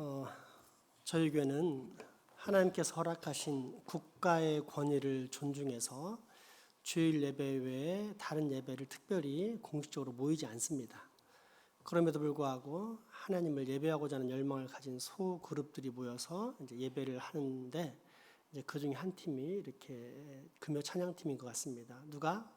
어, 저희 교회는 하나님께서 허락하신 국가의 권위를 존중해서 주일 예배 외에 다른 예배를 특별히 공식적으로 모이지 않습니다. 그럼에도 불구하고 하나님을 예배하고자 하는 열망을 가진 소 그룹들이 모여서 이제 예배를 하는데 이제 그 중에 한 팀이 이렇게 금요 찬양 팀인 것 같습니다. 누가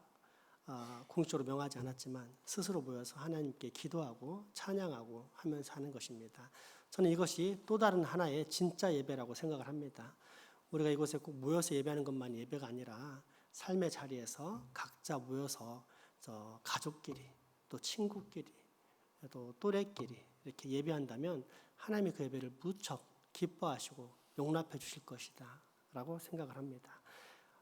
아, 공식적으로 명하지 않았지만 스스로 모여서 하나님께 기도하고 찬양하고 하면서 하는 것입니다. 저는 이것이 또 다른 하나의 진짜 예배라고 생각을 합니다. 우리가 이곳에 꼭 모여서 예배하는 것만이 예배가 아니라 삶의 자리에서 각자 모여서 저 가족끼리 또 친구끼리 또 또래끼리 이렇게 예배한다면 하나님이 그 예배를 무척 기뻐하시고 용납해 주실 것이다 라고 생각을 합니다.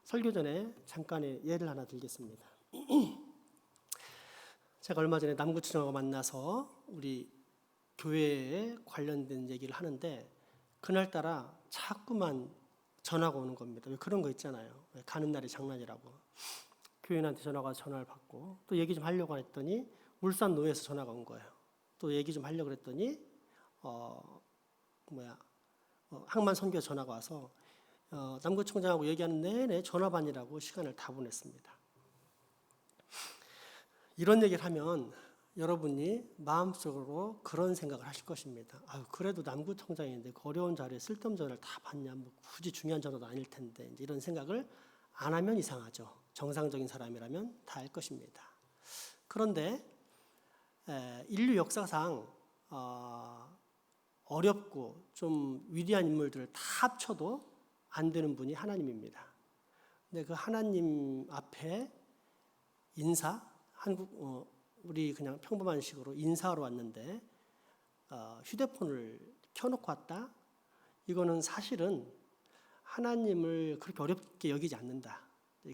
설교 전에 잠깐의 예를 하나 들겠습니다. 제가 얼마 전에 남구청하고 만나서 우리 교회에 관련된 얘기를 하는데 그날따라 자꾸만 전화가 오는 겁니다. 왜 그런 거 있잖아요. 왜 가는 날이 장난이라고. 교인한테 전화가 전화를 받고 또 얘기 좀 하려고 했더니 울산 노에서 전화가 온 거예요. 또 얘기 좀 하려고 했더니 어 뭐야 어, 항만 선교 전화가 와서 어, 남구청장하고 얘기하는 내내 전화반이라고 시간을 다 보냈습니다. 이런 얘기를 하면 여러분이 마음속으로 그런 생각을 하실 것입니다. 아유, 그래도 남구청장인데 그 어려운 자리에 쓸데없는 전화를 다 받냐? 뭐 굳이 중요한 전화도 아닐 텐데 이런 생각을 안 하면 이상하죠. 정상적인 사람이라면 다 할 것입니다. 그런데 에, 인류 역사상 어, 어렵고 좀 위대한 인물들을 다 합쳐도 안 되는 분이 하나님입니다. 근데 그 하나님 앞에 인사 한국 어, 우리 그냥 평범한 식으로 인사하러 왔는데 어, 휴대폰을 켜놓고 왔다. 이거는 사실은 하나님을 그렇게 어렵게 여기지 않는다.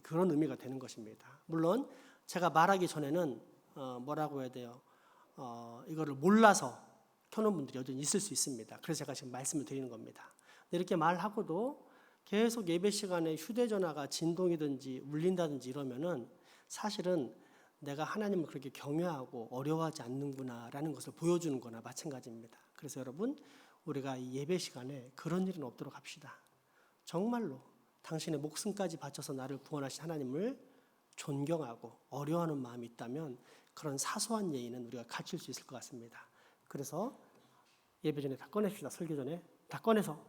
그런 의미가 되는 것입니다. 물론 제가 말하기 전에는 어, 뭐라고 해야 돼요? 어, 이거를 몰라서 켜놓은 분들이 여전히 있을 수 있습니다. 그래서 제가 지금 말씀을 드리는 겁니다. 이렇게 말하고도 계속 예배 시간에 휴대전화가 진동이든지 울린다든지 이러면은 사실은 내가 하나님을 그렇게 경외하고 어려워하지 않는구나라는 것을 보여주는 거나 마찬가지입니다. 그래서 여러분, 우리가 이 예배 시간에 그런 일은 없도록 합시다. 정말로 당신의 목숨까지 바쳐서 나를 구원하신 하나님을 존경하고 어려워하는 마음이 있다면 그런 사소한 예의는 우리가 갖출 수 있을 것 같습니다. 그래서 예배 전에 다 꺼냅시다. 설교 전에 다 꺼내서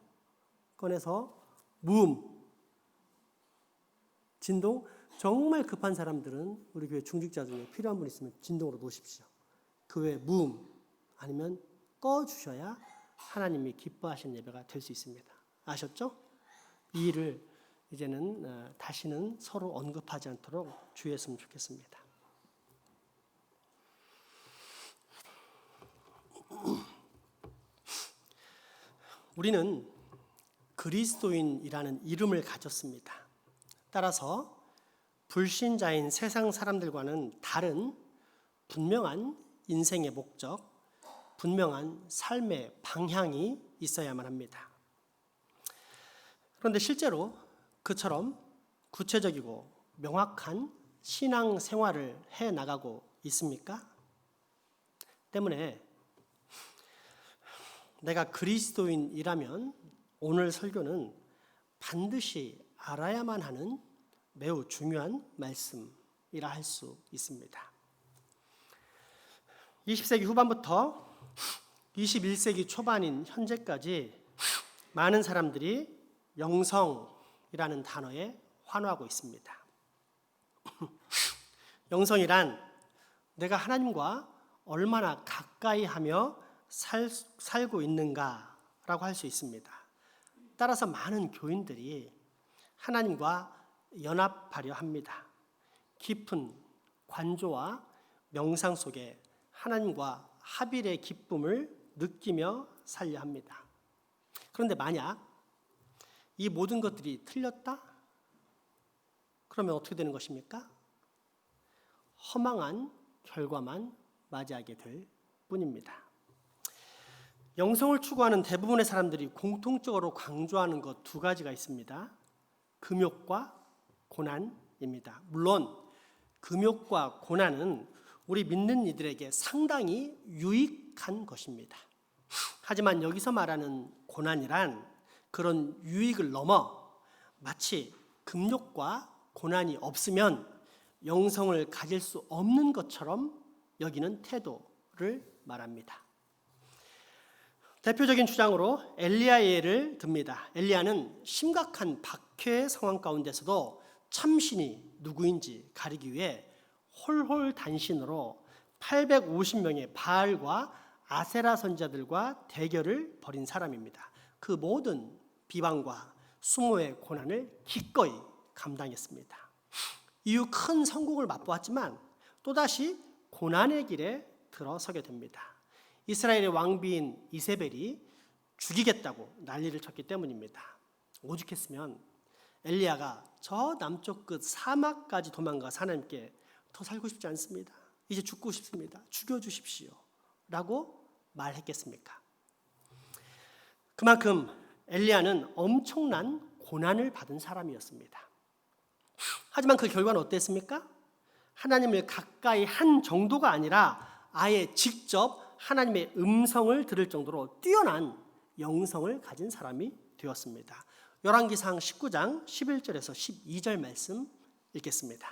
꺼내서 무음 진동 정말 급한 사람들은 우리 교회 중직자 중에 필요한 분 있으면 진동으로 놓으십시오. 그 외에 무음 아니면 꺼 주셔야 하나님이 기뻐하시는 예배가 될 수 있습니다. 아셨죠? 이 일을 이제는 어, 다시는 서로 언급하지 않도록 주의했으면 좋겠습니다. 우리는 그리스도인이라는 이름을 가졌습니다. 따라서 불신자인 세상 사람들과는 다른 분명한 인생의 목적, 분명한 삶의 방향이 있어야만 합니다. 그런데 실제로 그처럼 구체적이고 명확한 신앙 생활을 해 나가고 있습니까? 때문에 내가 그리스도인이라면 오늘 설교는 반드시 알아야만 하는 매우 중요한 말씀이라 할 수 있습니다. 20세기 후반부터 21세기 초반인 현재까지 많은 사람들이 영성이라는 단어에 환호하고 있습니다. 영성이란 내가 하나님과 얼마나 가까이 하며 살, 살고 있는가라고 할 수 있습니다. 따라서 많은 교인들이 하나님과 연합하려 합니다. 깊은 관조와 명상 속에 하나님과 합일의 기쁨을 느끼며 살려 합니다. 그런데 만약 이 모든 것들이 틀렸다? 그러면 어떻게 되는 것입니까? 허망한 결과만 맞이하게 될 뿐입니다. 영성을 추구하는 대부분의 사람들이 공통적으로 강조하는 것 두 가지가 있습니다. 금욕과 고난입니다. 물론 금욕과 고난은 우리 믿는 이들에게 상당히 유익한 것입니다. 하지만 여기서 말하는 고난이란 그런 유익을 넘어 마치 금욕과 고난이 없으면 영성을 가질 수 없는 것처럼 여기는 태도를 말합니다. 대표적인 주장으로 엘리야의 예를 듭니다. 엘리야는 심각한 박해 상황 가운데서도 참신이 누구인지 가리기 위해 홀홀 단신으로 850명의 바알과 아세라 선자들과 대결을 벌인 사람입니다. 그 모든 비방과 수모의 고난을 기꺼이 감당했습니다. 이후 큰 성공을 맛보았지만 또다시 고난의 길에 들어서게 됩니다. 이스라엘의 왕비인 이세벨이 죽이겠다고 난리를 쳤기 때문입니다. 오죽했으면 엘리야가 저 남쪽 끝 사막까지 도망가 하나님께 더 살고 싶지 않습니다. 이제 죽고 싶습니다. 죽여 주십시오. 라고 말했겠습니까? 그만큼 엘리야는 엄청난 고난을 받은 사람이었습니다. 하지만 그 결과는 어땠습니까? 하나님을 가까이 한 정도가 아니라 아예 직접 하나님의 음성을 들을 정도로 뛰어난 영성을 가진 사람이 되었습니다. 열왕기상 19장 11절에서 12절 말씀 읽겠습니다.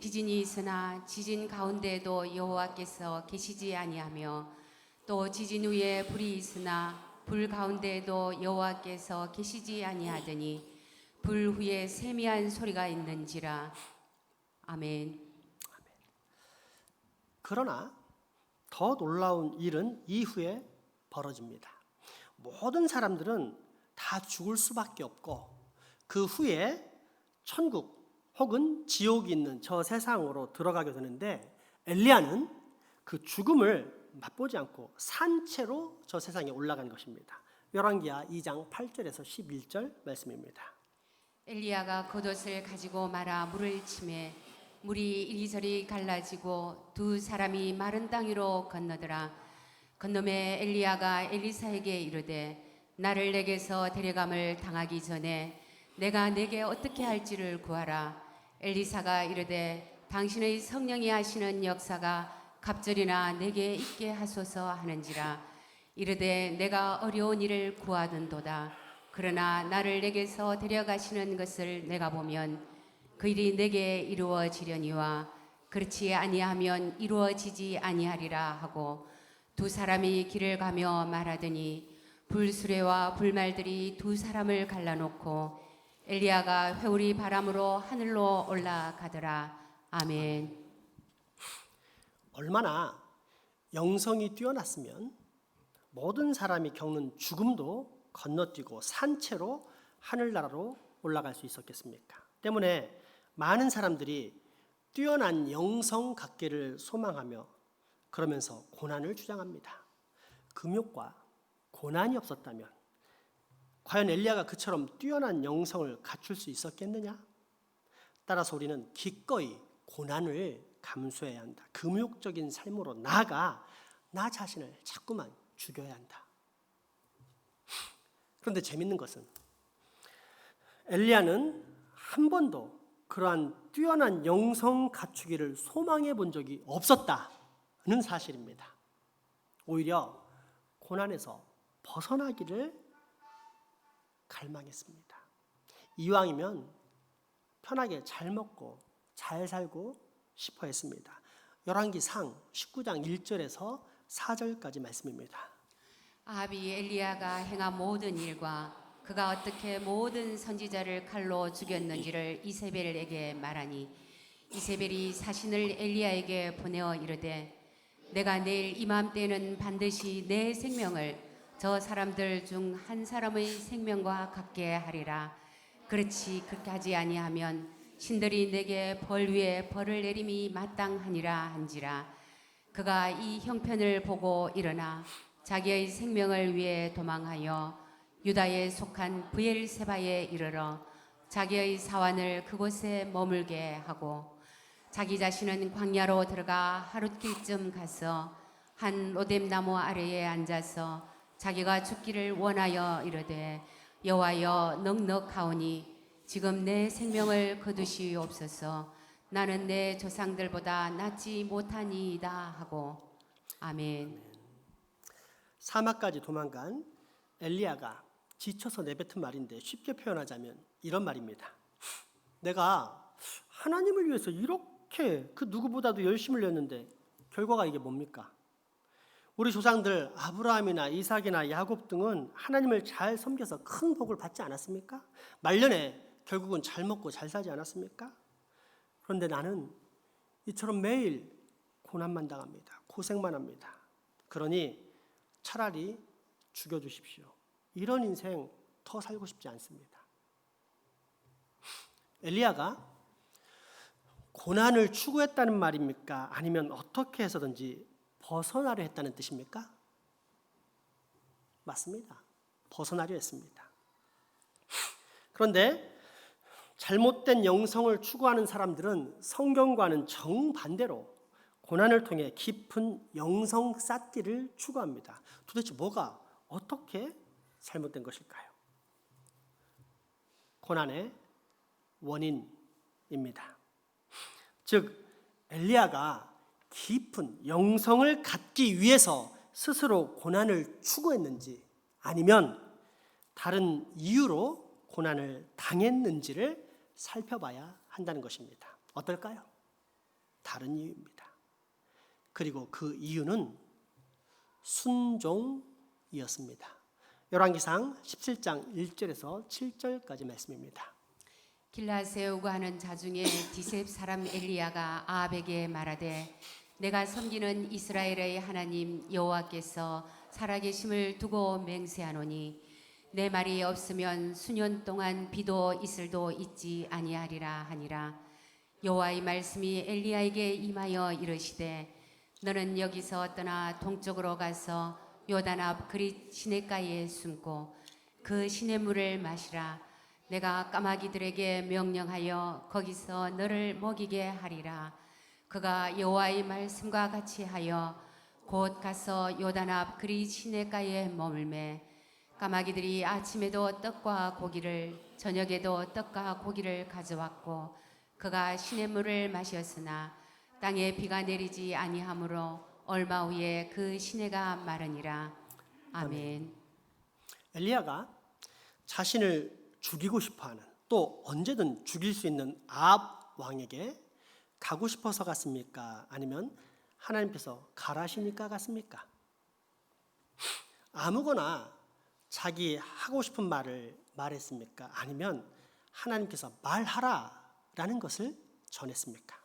지진이 있으나 지진 가운데에도 여호와께서 계시지 아니하며 또 지진 후에 불이 있으나 불 가운데에도 여호와께서 계시지 아니하더니 불 후에 세미한 소리가 있는지라 아멘. 그러나 더 놀라운 일은 이후에 벌어집니다. 모든 사람들은 다 죽을 수밖에 없고 그 후에 천국 혹은 지옥이 있는 저 세상으로 들어가게 되는데 엘리야는 그 죽음을 맛보지 않고 산채로 저 세상에 올라간 것입니다. 열왕기하 2장 8절에서 11절 말씀입니다. 엘리야가 겉옷을 가지고 말아 물을 치매 물이 이리저리 갈라지고 두 사람이 마른 땅 위로 건너더라 건너매 엘리야가 엘리사에게 이르되 나를 내게서 데려감을 당하기 전에 내가 내게 어떻게 할지를 구하라 엘리사가 이르되 당신의 성령이 하시는 역사가 갑절이나 내게 있게 하소서 하는지라. 이르되 내가 어려운 일을 구하던도다. 그러나 나를 내게서 데려가시는 것을 내가 보면 그 일이 내게 이루어지려니와 그렇지 아니하면 이루어지지 아니하리라 하고 두 사람이 길을 가며 말하더니 불수레와 불말들이 두 사람을 갈라놓고 엘리야가 회오리 바람으로 하늘로 올라가더라. 아멘. 얼마나 영성이 뛰어났으면 모든 사람이 겪는 죽음도 건너뛰고 산채로 하늘나라로 올라갈 수 있었겠습니까? 때문에 많은 사람들이 뛰어난 영성 갖기를 소망하며 그러면서 고난을 주장합니다. 금욕과 고난이 없었다면 과연 엘리야가 그처럼 뛰어난 영성을 갖출 수 있었겠느냐? 따라서 우리는 기꺼이 고난을 감수해야 한다. 금욕적인 삶으로 나아가 나 자신을 자꾸만 죽여야 한다. 그런데 재밌는 것은 엘리야는 한 번도 그러한 뛰어난 영성 갖추기를 소망해 본 적이 없었다는 사실입니다. 오히려 고난에서 벗어나기를 갈망했습니다. 이왕이면 편하게 잘 먹고 잘 살고 싶어 했습니다. 열왕기상 19장 1절에서 4절까지 말씀입니다. 아합이 엘리야가 행한 모든 일과 그가 어떻게 모든 선지자를 칼로 죽였는지를 이세벨에게 말하니 이세벨이 사신을 엘리야에게 보내어 이르되 내가 내일 이맘때는 반드시 내 생명을 저 사람들 중 한 사람의 생명과 같게 하리라 그렇지 그렇게 하지 아니하면 신들이 내게 벌 위에 벌을 내림이 마땅하니라 한지라. 그가 이 형편을 보고 일어나 자기의 생명을 위해 도망하여 유다에 속한 브엘세바에 이르러 자기의 사환을 그곳에 머물게 하고 자기 자신은 광야로 들어가 하룻길쯤 가서 한 로뎀 나무 아래에 앉아서 자기가 죽기를 원하여 이르되 여호와여 넉넉하오니 지금 내 생명을 거두시옵소서 나는 내 조상들보다 낫지 못하니이다 하고 아멘. 사막까지 도망간 엘리야가 지쳐서 내뱉은 말인데 쉽게 표현하자면 이런 말입니다. 내가 하나님을 위해서 이렇게 그 누구보다도 열심을 냈는데 결과가 이게 뭡니까? 우리 조상들 아브라함이나 이삭이나 야곱 등은 하나님을 잘 섬겨서 큰 복을 받지 않았습니까? 말년에 결국은 잘 먹고 잘 살지 않았습니까? 그런데 나는 이처럼 매일 고난만 당합니다. 고생만 합니다. 그러니 차라리 죽여주십시오. 이런 인생 더 살고 싶지 않습니다. 엘리야가 고난을 추구했다는 말입니까? 아니면 어떻게 해서든지 벗어나려 했다는 뜻입니까? 맞습니다. 벗어나려 했습니다. 그런데 잘못된 영성을 추구하는 사람들은 성경과는 정반대로 고난을 통해 깊은 영성 쌓기를 추구합니다. 도대체 뭐가 어떻게 잘못된 것일까요? 고난의 원인입니다. 즉 엘리야가 깊은 영성을 갖기 위해서 스스로 고난을 추구했는지 아니면 다른 이유로 고난을 당했는지를 살펴봐야 한다는 것입니다. 어떨까요? 다른 이유입니다. 그리고 그 이유는 순종이었습니다. 열왕기상 17장 1절에서 7절까지 말씀입니다. 길라 세우고 하는 자중에 디셉 사람 엘리야가 아합에게 말하되 내가 섬기는 이스라엘의 하나님 여호와께서 살아계심을 두고 맹세하노니 내 말이 없으면 수년 동안 비도 이슬도 있지 아니하리라 하니라. 여호와의 말씀이 엘리야에게 임하여 이르시되 너는 여기서 떠나 동쪽으로 가서 요단 앞 그릿 시냇가에 숨고 그 시냇 물을 마시라. 내가 까마귀들에게 명령하여 거기서 너를 먹이게 하리라. 그가 여호와의 말씀과 같이 하여 곧 가서 요단 앞 그리 시냇가에 머물매 까마귀들이 아침에도 떡과 고기를 저녁에도 떡과 고기를 가져왔고 그가 시냇물을 마셨으나 땅에 비가 내리지 아니하므로 얼마 후에 그 시내가 마르니라 아멘. 엘리야가 자신을 죽이고 싶어하는 또 언제든 죽일 수 있는 아합 왕에게 가고 싶어서 갔습니까? 아니면 하나님께서 가라시니까 갔습니까? 아무거나 자기 하고 싶은 말을 말했습니까? 아니면 하나님께서 말하라라는 것을 전했습니까?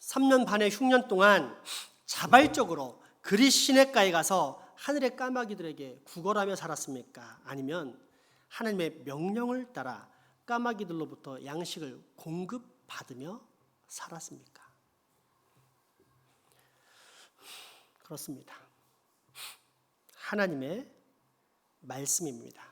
3년 반의 흉년 동안 자발적으로 그리 시냇가에 가서 하늘의 까마귀들에게 구걸하며 살았습니까? 아니면 하나님의 명령을 따라 까마귀들로부터 양식을 공급받으며 살았습니까? 그렇습니다. 하나님의 말씀입니다.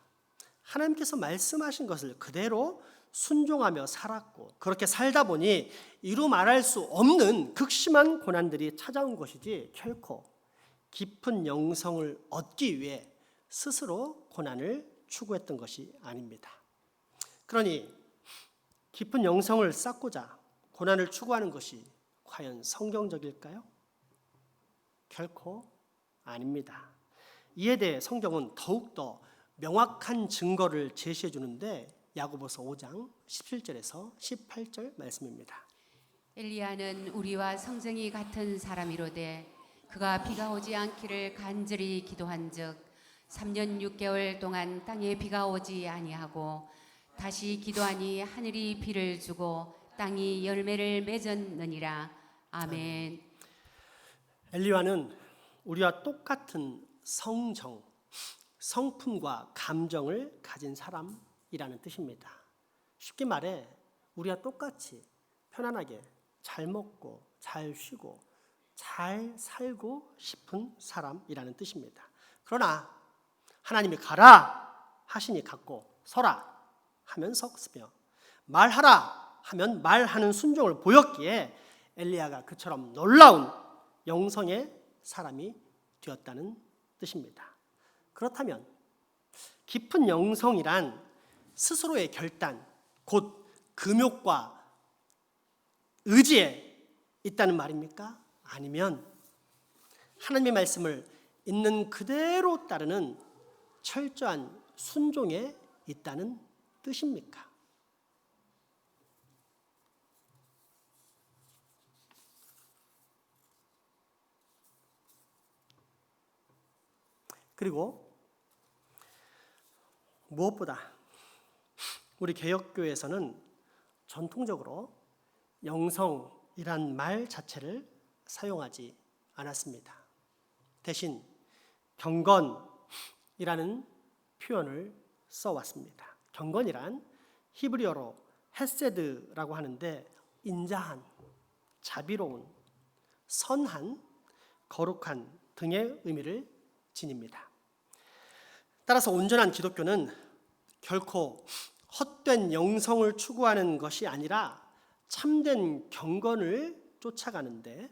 하나님께서 말씀하신 것을 그대로 순종하며 살았고 그렇게 살다 보니 이루 말할 수 없는 극심한 고난들이 찾아온 것이지 결코 깊은 영성을 얻기 위해 스스로 고난을 추구했던 것이 아닙니다. 그러니 깊은 영성을 쌓고자 고난을 추구하는 것이 과연 성경적일까요? 결코 아닙니다. 이에 대해 성경은 더욱더 명확한 증거를 제시해 주는데 야고보서 5장 17절에서 18절 말씀입니다. 엘리야는 우리와 성정이 같은 사람이로되 그가 비가 오지 않기를 간절히 기도한즉 3년 6개월 동안 땅에 비가 오지 아니하고 다시 기도하니 하늘이 비를 주고 땅이 열매를 맺었느니라 아멘. 엘리와는 우리와 똑같은 성정, 성품과 감정을 가진 사람이라는 뜻입니다. 쉽게 말해 우리와 똑같이 편안하게 잘 먹고 잘 쉬고 잘 살고 싶은 사람이라는 뜻입니다. 그러나 하나님이 가라 하시니 갔고 서라 하면 섰으며 말하라 하면 말하는 순종을 보였기에 엘리야가 그처럼 놀라운 영성의 사람이 되었다는 뜻입니다. 그렇다면 깊은 영성이란 스스로의 결단, 곧 금욕과 의지에 있다는 말입니까? 아니면 하나님의 말씀을 있는 그대로 따르는 철저한 순종에 있다는 뜻입니까? 그리고 무엇보다 우리 개혁교회에서는 전통적으로 영성이란 말 자체를 사용하지 않았습니다. 대신 경건이라는 표현을 써왔습니다. 경건이란 히브리어로 헤세드라고 하는데 인자한, 자비로운, 선한, 거룩한 등의 의미를 지닙니다. 따라서 온전한 기독교는 결코 헛된 영성을 추구하는 것이 아니라 참된 경건을 쫓아가는데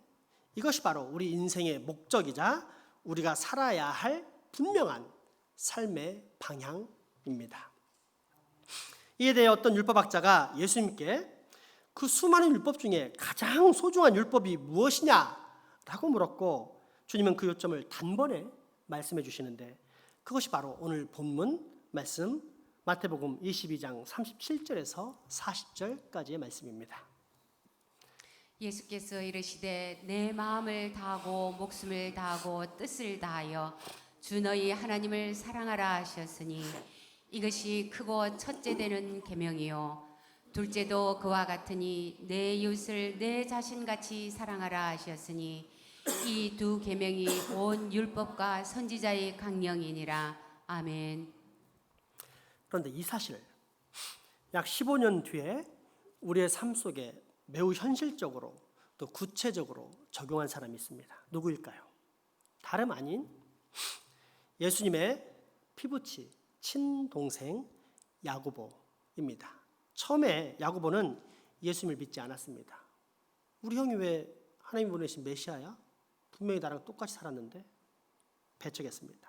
이것이 바로 우리 인생의 목적이자 우리가 살아야 할 분명한 삶의 방향입니다. 이에 대해 어떤 율법학자가 예수님께 그 수많은 율법 중에 가장 소중한 율법이 무엇이냐라고 물었고 주님은 그 요점을 단번에 말씀해 주시는데 그것이 바로 오늘 본문 말씀 마태복음 22장 37절에서 40절까지의 말씀입니다. 예수께서 이르시되 내 마음을 다하고 목숨을 다하고 뜻을 다하여 주 너희 하나님을 사랑하라 하셨으니 이것이 크고 첫째 되는 계명이요 둘째도 그와 같으니 내 이웃을 내 자신같이 사랑하라 하셨으니 이 두 계명이 온 율법과 선지자의 강령이니라 아멘. 그런데 이 사실 약 15년 뒤에 우리의 삶 속에 매우 현실적으로 또 구체적으로 적용한 사람이 있습니다. 누구일까요? 다름 아닌 예수님의 피부치 친동생 야고보입니다. 처음에 야고보는 예수님을 믿지 않았습니다. 우리 형이 왜 하나님 보내신 메시아야? 분명히 나랑 똑같이 살았는데 배척했습니다.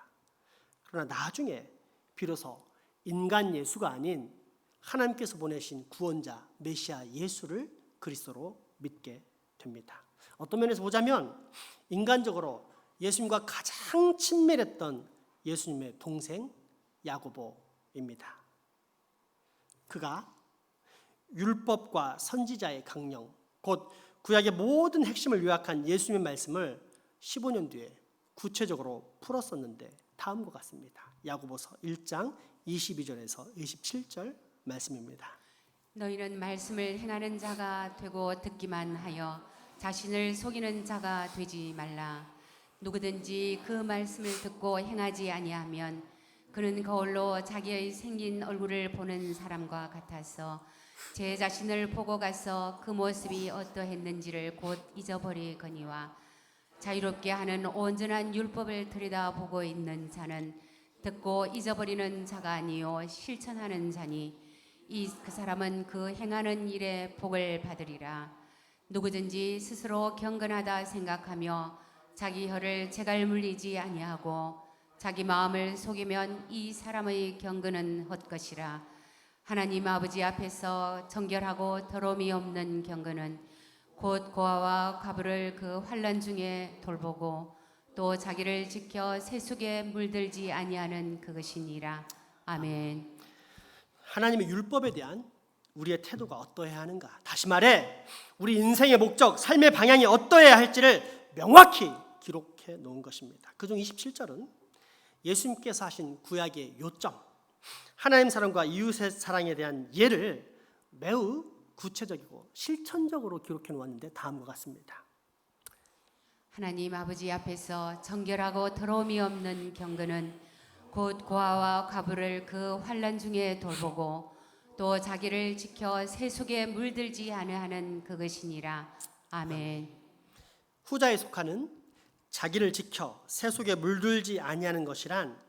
그러나 나중에 비로소 인간 예수가 아닌 하나님께서 보내신 구원자 메시아 예수를 그리스도로 믿게 됩니다. 어떤 면에서 보자면 인간적으로 예수님과 가장 친밀했던 예수님의 동생 야고보입니다. 그가 율법과 선지자의 강령, 곧 구약의 모든 핵심을 요약한 예수님의 말씀을 15년 뒤에 구체적으로 풀었었는데 다음과 같습니다. 야고보서 1장 22절에서 27절 말씀입니다. 너희는 말씀을 행하는 자가 되고 듣기만 하여 자신을 속이는 자가 되지 말라. 누구든지 그 말씀을 듣고 행하지 아니하면 그는 거울로 자기의 생긴 얼굴을 보는 사람과 같아서 제 자신을 보고 가서 그 모습이 어떠했는지를 곧 잊어버리거니와 자유롭게 하는 온전한 율법을 들여다보고 있는 자는 듣고 잊어버리는 자가 아니요 실천하는 자니 이 그 사람은 그 행하는 일에 복을 받으리라. 누구든지 스스로 경건하다 생각하며 자기 혀를 제갈 물리지 아니하고 자기 마음을 속이면 이 사람의 경건은 헛것이라. 하나님 아버지 앞에서 정결하고 더러움이 없는 경건은 곧 고아와 가부를 그 환란 중에 돌보고 또 자기를 지켜 세속에 물들지 아니하는 그것이니라 아멘. 하나님의 율법에 대한 우리의 태도가 어떠해야 하는가? 다시 말해 우리 인생의 목적, 삶의 방향이 어떠해야 할지를 명확히 기록해 놓은 것입니다. 그중 27절은 예수님께서 하신 구약의 요점, 하나님 사랑과 이웃의 사랑에 대한 예를 매우 구체적이고 실천적으로 기록해 놓았는데 다음과 같습니다. 하나님 아버지 앞에서 정결하고 더러움이 없는 경건은 곧 고아와 과부를 그 환란 중에 돌보고 또 자기를 지켜 세속에 물들지 아니하는 그것이니라 아멘. 후자에 속하는 자기를 지켜 세속에 물들지 아니하는 것이란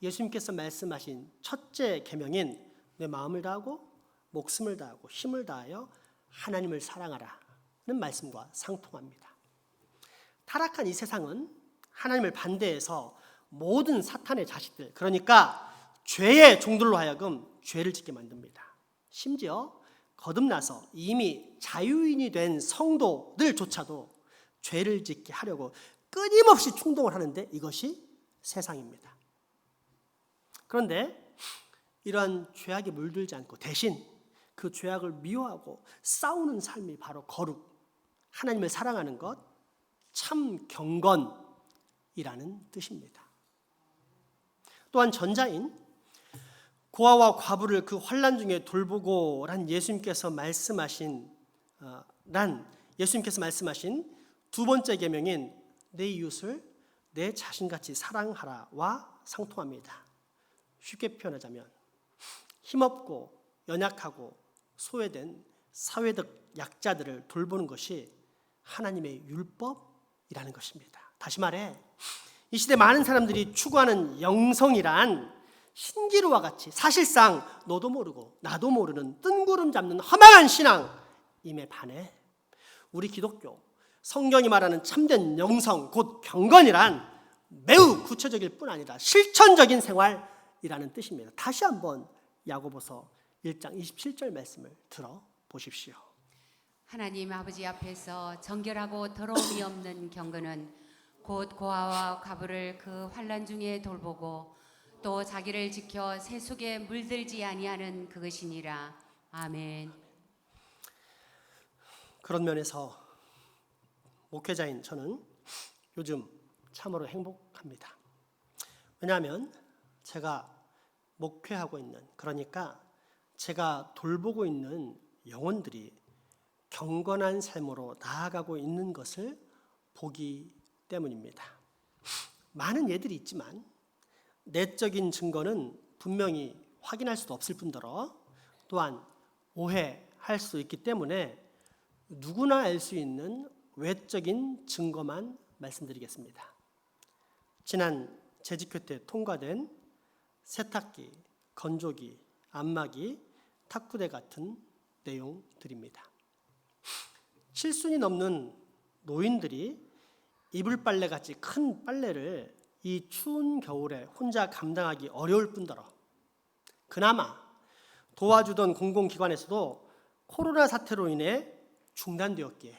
예수님께서 말씀하신 첫째 계명인 내 마음을 다하고 목숨을 다하고 힘을 다하여 하나님을 사랑하라는 말씀과 상통합니다. 타락한 이 세상은 하나님을 반대해서 모든 사탄의 자식들 그러니까 죄의 종들로 하여금 죄를 짓게 만듭니다. 심지어 거듭나서 이미 자유인이 된 성도들조차도 죄를 짓게 하려고 끊임없이 충동을 하는데 이것이 세상입니다. 그런데 이러한 죄악에 물들지 않고 대신 그 죄악을 미워하고 싸우는 삶이 바로 거룩, 하나님을 사랑하는 것, 참 경건이라는 뜻입니다. 또한 전자인 고아와 과부를 그 환란 중에 돌보고란 예수님께서 말씀하신 어, 란 예수님께서 말씀하신 두 번째 계명인 내 이웃을 내 자신같이 사랑하라와 상통합니다. 쉽게 표현하자면 힘없고 연약하고 소외된 사회적 약자들을 돌보는 것이 하나님의 율법이라는 것입니다. 다시 말해 이 시대 많은 사람들이 추구하는 영성이란 신기루와 같이 사실상 너도 모르고 나도 모르는 뜬구름 잡는 허망한 신앙임에 반해 우리 기독교 성경이 말하는 참된 영성 곧 경건이란 매우 구체적일 뿐 아니라 실천적인 생활이라는 뜻입니다. 다시 한번 야고보서 1장 27절 말씀을 들어 보십시오. 하나님 아버지 앞에서 정결하고 더러움이 없는 경건은 곧 고아와 과부를 그 환란 중에 돌보고 또 자기를 지켜 세속에 물들지 아니하는 그것이니라. 아멘. 그런 면에서 목회자인 저는 요즘 참으로 행복합니다. 왜냐하면 제가 목회하고 있는 그러니까 제가 돌보고 있는 영혼들이 경건한 삶으로 나아가고 있는 것을 보기 때문입니다. 많은 예들이 있지만 내적인 증거는 분명히 확인할 수도 없을 뿐더러 또한 오해할 수 있기 때문에 누구나 알 수 있는 외적인 증거만 말씀드리겠습니다. 지난 재직회 때 통과된 세탁기, 건조기, 안마기, 탁구대 같은 내용들입니다. 칠순이 넘는 노인들이 이불 빨래 같이 큰 빨래를 이 추운 겨울에 혼자 감당하기 어려울 뿐더러 그나마 도와주던 공공기관에서도 코로나 사태로 인해 중단되었기에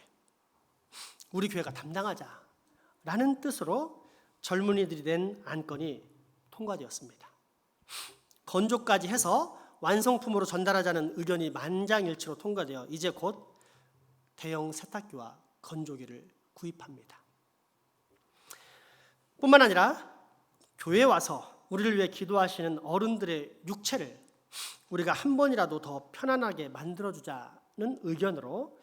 우리 교회가 담당하자라는 뜻으로 젊은이들이 낸 안건이 통과되었습니다. 건조까지 해서 완성품으로 전달하자는 의견이 만장일치로 통과되어 이제 곧 대형 세탁기와 건조기를 구입합니다. 뿐만 아니라 교회에 와서 우리를 위해 기도하시는 어른들의 육체를 우리가 한 번이라도 더 편안하게 만들어 주자는 의견으로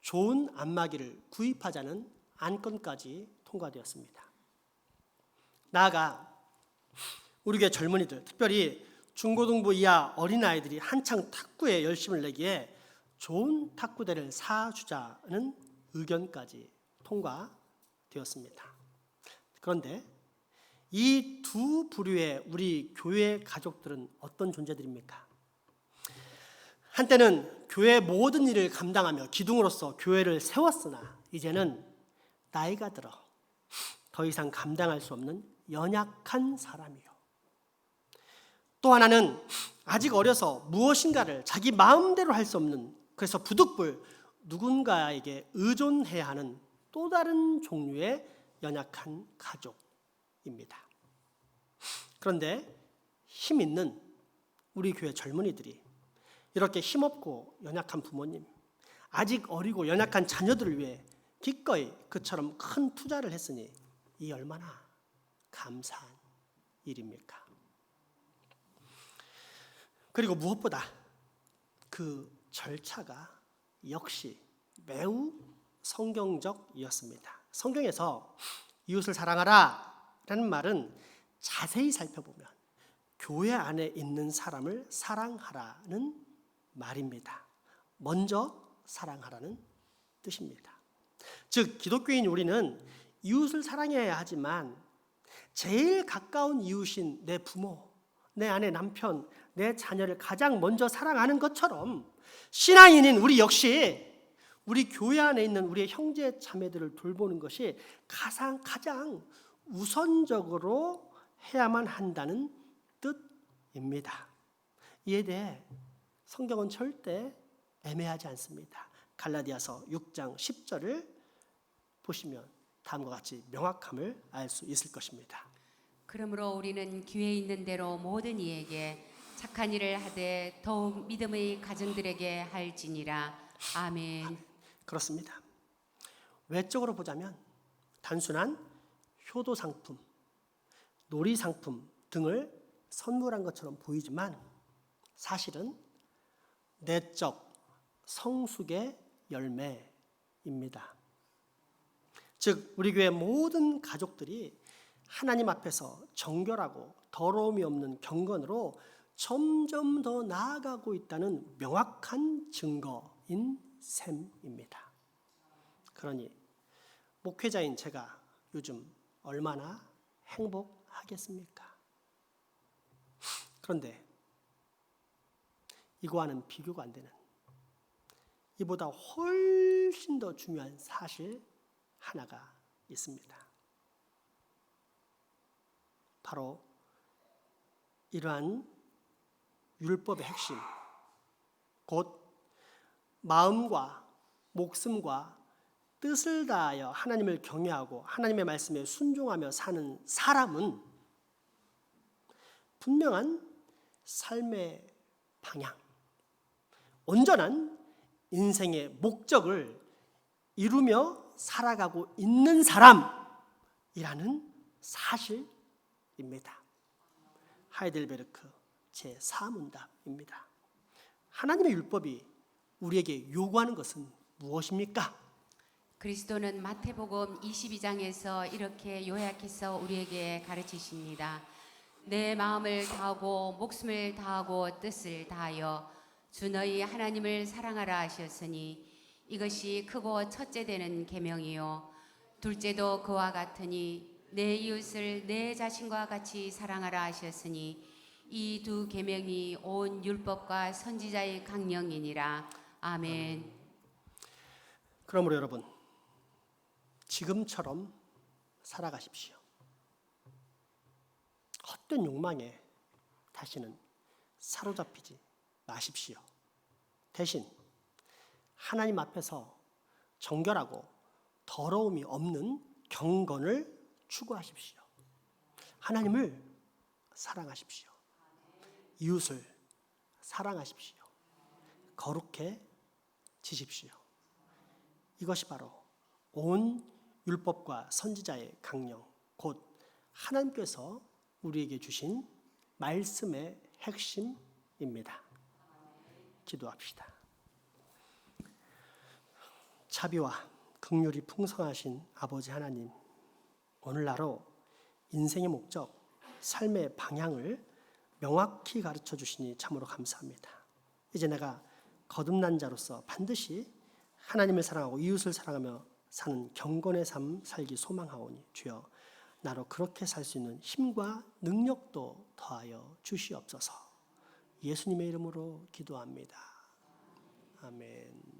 좋은 안마기를 구입하자는 안건까지 통과되었습니다. 나아가 우리 교회 젊은이들, 특별히 중고등부 이하 어린아이들이 한창 탁구에 열심을 내기에 좋은 탁구대를 사주자는 의견까지 통과되었습니다. 그런데 이 두 부류의 우리 교회 가족들은 어떤 존재들입니까? 한때는 교회 모든 일을 감당하며 기둥으로서 교회를 세웠으나 이제는 나이가 들어 더 이상 감당할 수 없는 연약한 사람이요. 또 하나는 아직 어려서 무엇인가를 자기 마음대로 할 수 없는 그래서 부득불 누군가에게 의존해야 하는 또 다른 종류의 연약한 가족입니다. 그런데 힘 있는 우리 교회 젊은이들이 이렇게 힘없고 연약한 부모님, 아직 어리고 연약한 자녀들을 위해 기꺼이 그처럼 큰 투자를 했으니 이 얼마나 감사한 일입니까? 그리고 무엇보다 그 절차가 역시 매우 성경적이었습니다. 성경에서 이웃을 사랑하라 라는 말은 자세히 살펴보면 교회 안에 있는 사람을 사랑하라는 말입니다. 먼저 사랑하라는 뜻입니다. 즉 기독교인 우리는 이웃을 사랑해야 하지만 제일 가까운 이웃인 내 부모, 내 아내, 남편, 내 자녀를 가장 먼저 사랑하는 것처럼 신앙인인 우리 역시 우리 교회 안에 있는 우리의 형제 자매들을 돌보는 것이 가장 가장 우선적으로 해야만 한다는 뜻입니다. 이에 대해 성경은 절대 애매하지 않습니다. 갈라디아서 6장 10절을 보시면 다음과 같이 명확함을 알 수 있을 것입니다. 그러므로 우리는 기회 있는 대로 모든 이에게 착한 일을 하되 더욱 믿음의 가정들에게 할지니라. 아멘. 그렇습니다. 외적으로 보자면 단순한 효도 상품, 놀이 상품 등을 선물한 것처럼 보이지만 사실은 내적 성숙의 열매입니다. 즉 우리 교회 모든 가족들이 하나님 앞에서 정결하고 더러움이 없는 경건으로 점점 더 나아가고 있다는 명확한 증거인 셈입니다. 그러니 목회자인 제가 요즘 얼마나 행복하겠습니까? 그런데 이거와는 비교가 안 되는 이보다 훨씬 더 중요한 사실 하나가 있습니다. 바로 이러한 율법의 핵심, 곧 마음과 목숨과 뜻을 다하여 하나님을 경외하고 하나님의 말씀에 순종하며 사는 사람은 분명한 삶의 방향, 온전한 인생의 목적을 이루며 살아가고 있는 사람이라는 사실입니다. 하이델베르크 제 4문답입니다. 하나님의 율법이 우리에게 요구하는 것은 무엇입니까? 그리스도는 마태복음 22장에서 이렇게 요약해서 우리에게 가르치십니다. 내 마음을 다하고 목숨을 다하고 뜻을 다하여 주 너희 하나님을 사랑하라 하셨으니 이것이 크고 첫째 되는 계명이요 둘째도 그와 같으니 내 이웃을 내 자신과 같이 사랑하라 하셨으니 이 두 계명이 온 율법과 선지자의 강령이니라 아멘. 그러므로 여러분 지금처럼 살아가십시오. 헛된 욕망에 다시는 사로잡히지 마십시오. 대신 하나님 앞에서 정결하고 더러움이 없는 경건을 추구하십시오. 하나님을 사랑하십시오. 이웃을 사랑하십시오. 거룩해 지십시오. 이것이 바로 온 율법과 선지자의 강령, 곧 하나님께서 우리에게 주신 말씀의 핵심입니다. 기도합시다. 자비와 긍휼이 풍성하신 아버지 하나님, 오늘날로 인생의 목적, 삶의 방향을 명확히 가르쳐 주시니 참으로 감사합니다. 이제 내가 거듭난 자로서 반드시 하나님을 사랑하고 이웃을 사랑하며 사는 경건의 삶 살기 소망하오니 주여 나로 그렇게 살 수 있는 힘과 능력도 더하여 주시옵소서. 예수님의 이름으로 기도합니다. 아멘.